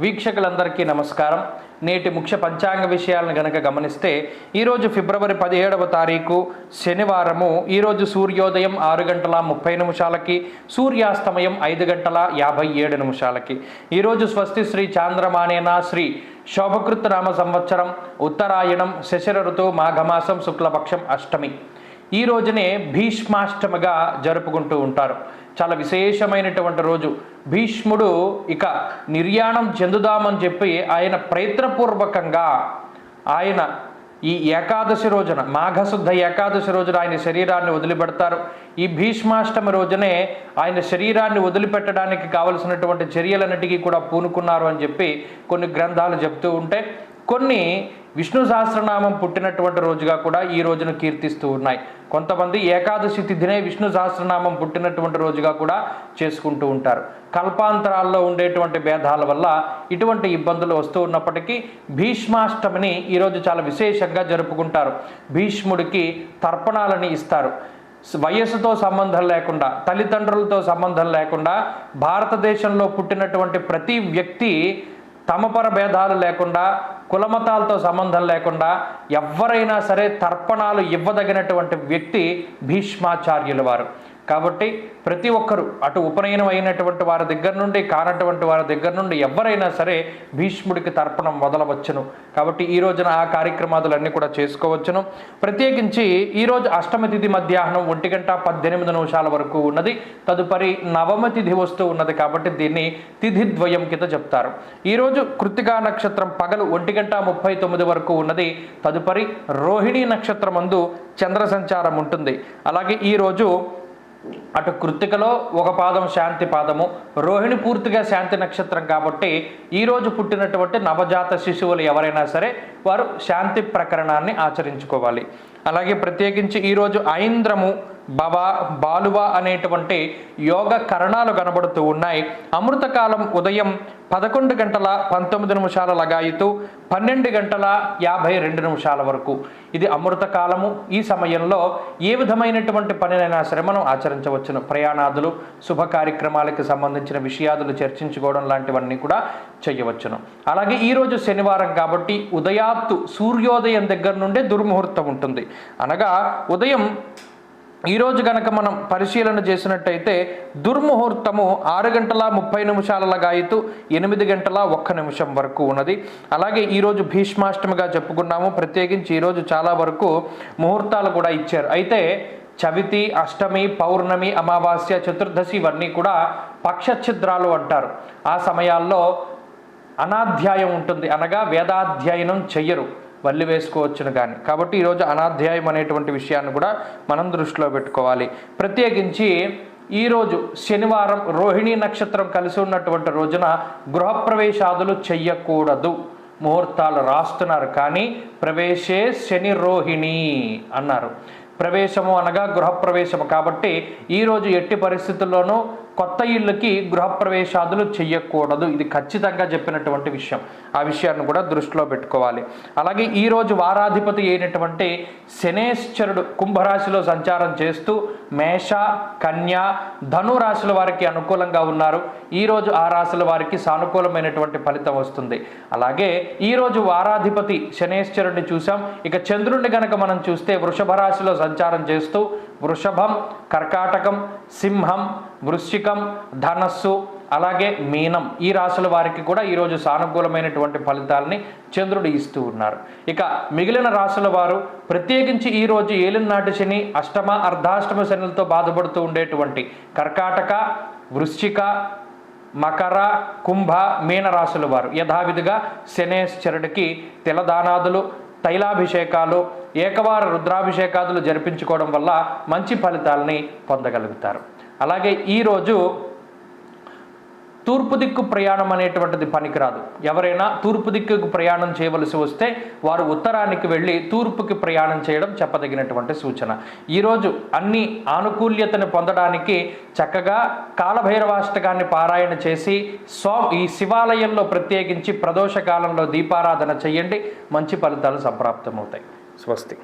వీక్షకులందరికీ నమస్కారం. నేటి ముఖ్య పంచాంగ విషయాలను గనక గమనిస్తే ఈరోజు ఫిబ్రవరి పదిహేడవ తారీఖు శనివారము ఈరోజు సూర్యోదయం ఆరు గంటల ముప్పై నిమిషాలకి సూర్యాస్తమయం ఐదు గంటల యాభై ఏడు నిమిషాలకి. ఈరోజు స్వస్తి శ్రీ చాంద్రమానేన శ్రీ శోభకృత్ నామ సంవత్సరం ఉత్తరాయణం శశిర ఋతువు మాఘమాసం శుక్లపక్షం అష్టమి. ఈ రోజునే భీష్మాష్టమిగా జరుపుకుంటూ ఉంటారు. చాలా విశేషమైనటువంటి రోజు. భీష్ముడు ఇక నిర్యాణం చెందుదామని చెప్పి ఆయన ప్రయత్నపూర్వకంగా ఆయన ఈ ఏకాదశి రోజున మాఘశుద్ధ ఏకాదశి రోజున ఆయన శరీరాన్ని వదిలిపెడతారు. ఈ భీష్మాష్టమి రోజునే ఆయన శరీరాన్ని వదిలిపెట్టడానికి కావలసినటువంటి చర్యలన్నిటికీ కూడా పూనుకున్నారు అని చెప్పి కొన్ని గ్రంథాలు చెప్తూ ఉంటే కొన్ని విష్ణు సహస్రనామం పుట్టినటువంటి రోజుగా కూడా ఈ రోజును కీర్తిస్తూ ఉన్నాయి. కొంతమంది ఏకాదశి తిథినే విష్ణు సహస్రనామం పుట్టినటువంటి రోజుగా కూడా చేసుకుంటూ ఉంటారు. కల్పాంతరాల్లో ఉండేటువంటి భేదాల వల్ల ఇటువంటి ఇబ్బందులు వస్తూ ఉన్నప్పటికీ భీష్మాష్టమిని ఈరోజు చాలా విశేషంగా జరుపుకుంటారు. భీష్ముడికి తర్పణాలని ఇస్తారు. వయస్సుతో సంబంధం లేకుండా తల్లిదండ్రులతో సంబంధం లేకుండా భారతదేశంలో పుట్టినటువంటి ప్రతి వ్యక్తి తమపర భేదాలు లేకుండా కులమతాలతో సంబంధం లేకుండా ఎవరైనా సరే తర్పణాలు ఇవ్వదగినటువంటి వ్యక్తి భీష్మాచార్యుల వారు. కాబట్టి ప్రతి ఒక్కరు అటు ఉపనయనం అయినటువంటి వారి దగ్గర నుండి కానటువంటి వారి దగ్గర నుండి ఎవరైనా సరే భీష్ముడికి తర్పణం మొదలవచ్చును. కాబట్టి ఈ రోజున ఆ కార్యక్రమాదులన్నీ కూడా చేసుకోవచ్చును. ప్రత్యేకించి ఈరోజు అష్టమి తిథి మధ్యాహ్నం ఒంటి గంట పద్దెనిమిది నిమిషాల వరకు ఉన్నది. తదుపరి నవమ తిథి వస్తూ ఉన్నది కాబట్టి దీన్ని తిథి ద్వయం కింద చెప్తారు. ఈరోజు కృతికా నక్షత్రం పగలు ఒంటి గంట ముప్పై తొమ్మిది వరకు ఉన్నది. తదుపరి రోహిణీ నక్షత్రం అందు చంద్ర సంచారం ఉంటుంది. అలాగే ఈరోజు అటు కృత్తికలో ఒక పాదం శాంతి పాదము రోహిణి పూర్తిగా శాంతి నక్షత్రం కాబట్టి ఈరోజు పుట్టినటువంటి నవజాత శిశువులు ఎవరైనా సరే వారు శాంతి ప్రకరణాన్ని ఆచరించుకోవాలి. అలాగే ప్రత్యేకించి ఈరోజు ఐంద్రము భవ బాలువ అనేటువంటి యోగ కరణాలు కనబడుతూ ఉన్నాయి. అమృతకాలం ఉదయం పదకొండు గంటల పంతొమ్మిది నిమిషాల లగాయితూ పన్నెండు గంటల యాభై రెండు నిమిషాల వరకు. ఇది అమృత కాలము ఈ సమయంలో ఏ విధమైనటువంటి పనినైనా శ్రమను మనం ఆచరించవచ్చును. ప్రయాణాదులు శుభ కార్యక్రమాలకు సంబంధించిన విషయాదులు చర్చించుకోవడం లాంటివన్నీ కూడా చేయవచ్చును. అలాగే ఈరోజు శనివారం కాబట్టి ఉదయాత్తు సూర్యోదయం దగ్గర నుండే దుర్ముహూర్తం ఉంటుంది. అనగా ఉదయం ఈరోజు గనక మనం పరిశీలన చేసినట్టయితే దుర్ముహూర్తము ఆరు గంటల ముప్పై నిమిషాల లగాయితూ ఎనిమిది గంటల ఒక్క నిమిషం వరకు ఉన్నది. అలాగే ఈరోజు భీష్మాష్టమిగా చెప్పుకున్నాము ప్రత్యేకించి ఈరోజు చాలా వరకు ముహూర్తాలు కూడా ఇచ్చారు. అయితే చవితి అష్టమి పౌర్ణమి అమావాస్య చతుర్దశి ఇవన్నీ కూడా పక్షఛిద్రాలు అంటారు. ఆ సమయాల్లో అనాధ్యాయం ఉంటుంది. అనగా వేదాధ్యయనం చెయ్యరు. వల్లి వేసుకోవచ్చును కానీ. కాబట్టి ఈరోజు అనాధ్యాయం అనేటువంటి విషయాన్ని కూడా మనం దృష్టిలో పెట్టుకోవాలి. ప్రత్యేకించి ఈరోజు శనివారం రోహిణీ నక్షత్రం కలిసి ఉన్నటువంటి రోజున గృహప్రవేశాదులు చెయ్యకూడదు. ముహూర్తాలు రాస్తున్నారు కానీ ప్రవేశే శని రోహిణి అన్నారు. ప్రవేశము అనగా గృహప్రవేశము కాబట్టి ఈరోజు ఎట్టి పరిస్థితుల్లోనూ కొత్త ఇళ్ళకి గృహప్రవేశాదులు చెయ్యకూడదు. ఇది ఖచ్చితంగా చెప్పినటువంటి విషయం. ఆ విషయాన్ని కూడా దృష్టిలో పెట్టుకోవాలి. అలాగే ఈరోజు వారాధిపతి అయినటువంటి శనేశ్వరుడు కుంభరాశిలో సంచారం చేస్తూ మేష కన్య ధను రాశుల వారికి అనుకూలంగా ఉన్నారు. ఈరోజు ఆ రాశుల వారికి సానుకూలమైనటువంటి ఫలితం వస్తుంది. అలాగే ఈరోజు వారాధిపతి శనేశ్వరుడిని చూసాం ఇక చంద్రుడిని గనక మనం చూస్తే వృషభ రాశిలో సంచారం చేస్తూ వృషభం కర్కాటకం సింహం వృశ్చికం ధనస్సు అలాగే మీనం ఈ రాశుల వారికి కూడా ఈరోజు సానుకూలమైనటువంటి ఫలితాలని చంద్రుడు ఇస్తూ ఉన్నారు. ఇక మిగిలిన రాశుల వారు ప్రత్యేకించి ఈరోజు ఏలినాటి శని అష్టమ అర్ధాష్టమ శనులతో బాధపడుతూ ఉండేటువంటి కర్కాటక వృశ్చిక మకర కుంభ మీన రాశుల వారు యథావిధిగా శనేశ్వరుడికి తిలదానాదులు తైలాభిషేకాలు ఏకవార రుద్రాభిషేకాదులు జరిపించుకోవడం వల్ల మంచి ఫలితాలని పొందగలుగుతారు. అలాగే ఈరోజు తూర్పు దిక్కు ప్రయాణం అనేటువంటిది పనికిరాదు. ఎవరైనా తూర్పు దిక్కుకు ప్రయాణం చేయవలసి వస్తే వారు ఉత్తరానికి వెళ్ళి తూర్పుకి ప్రయాణం చేయడం చెప్పదగినటువంటి సూచన. ఈరోజు అన్ని ఆనుకూల్యతను పొందడానికి చక్కగా కాలభైరవాష్టకాన్ని పారాయణ చేసి సో ఈ శివాలయంలో ప్రత్యేకించి ప్రదోష కాలంలో దీపారాధన చేయండి. మంచి ఫలితాలు సంప్రాప్తమవుతాయి. స్వస్తి.